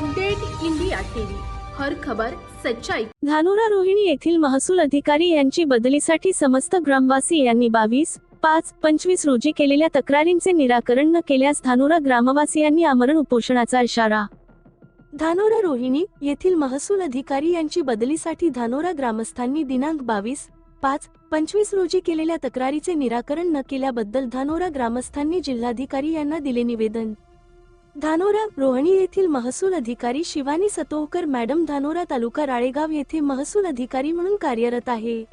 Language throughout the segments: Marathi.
Update India TV. हर खबर सच्चाई. धानोरा रोहिणी येथील महसूल अधिकारी यांची बदलीसाठी समस्त ग्रामवासी यांनी बावीस पाच पंचवीस रोजी केलेल्या तक्रारींचे निराकरण न केल्यास धानोरा ग्रामवासियांनी आमरण उपोषणाचा इशारा. धानोरा रोहिणी येथील महसूल अधिकारी यांची बदलीसाठी धानोरा ग्रामस्थांनी दिनांक बावीस पाच पंचवीस रोजी केलेल्या तक्रारीचे निराकरण न केल्याबद्दल धानोरा ग्रामस्थांनी जिल्हाधिकारी यांना दिले निवेदन. धानोरा रोहणी येथील महसूल अधिकारी शिवानी सतोहकर मॅडम धानोरा तालुका राळेगाव येथे महसूल अधिकारी म्हणून कार्यरत आहे.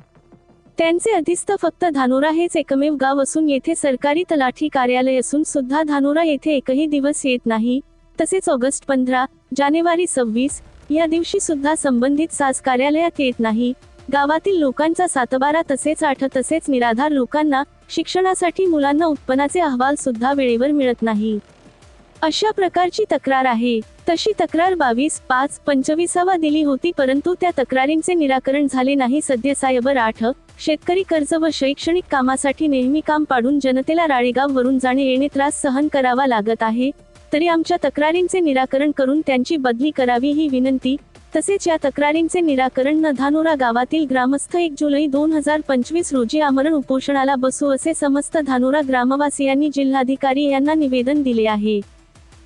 त्यांचे अधिस्थ फक्त धानोरा हेच एकमेव गाव असून येथे सरकारी तलाठी कार्यालय असून सुद्धा धानोरा येथे एकही दिवस येत नाही. तसेच ऑगस्ट पंधरा जानेवारी सव्वीस या दिवशी सुद्धा संबंधित सास कार्यालयात येत नाही. गावातील लोकांचा सातबारा तसेच आठ तसेच निराधार लोकांना शिक्षणासाठी मुलांना उत्पन्नाचे अहवाल सुद्धा वेळेवर मिळत नाही. अशा प्रकारची तक्रार आहे. तशी तक्रार बावीस पाच पंचवीसावा दिली होती परंतु त्या तक्रारींचे निराकरण झाले नाही. सध्या सायबर आठ शेतकरी कर्ज व शैक्षणिक कामासाठी नेहमी काम पाडून जनतेला राळेगाव वरून जाणे येणे त्रास सहन करावा लागत आहे. तरी आमच्या तक्रारींचे निराकरण करून त्यांची बदली करावी ही विनंती. तसेच या तक्रारींचे निराकरण न धानोरा गावातील ग्रामस्थ एक जुलै दोन हजार पंचवीस रोजी आमरण उपोषणाला बसू असे समस्त धानोरा ग्रामवासियांनी जिल्हाधिकारी यांना निवेदन दिले आहे.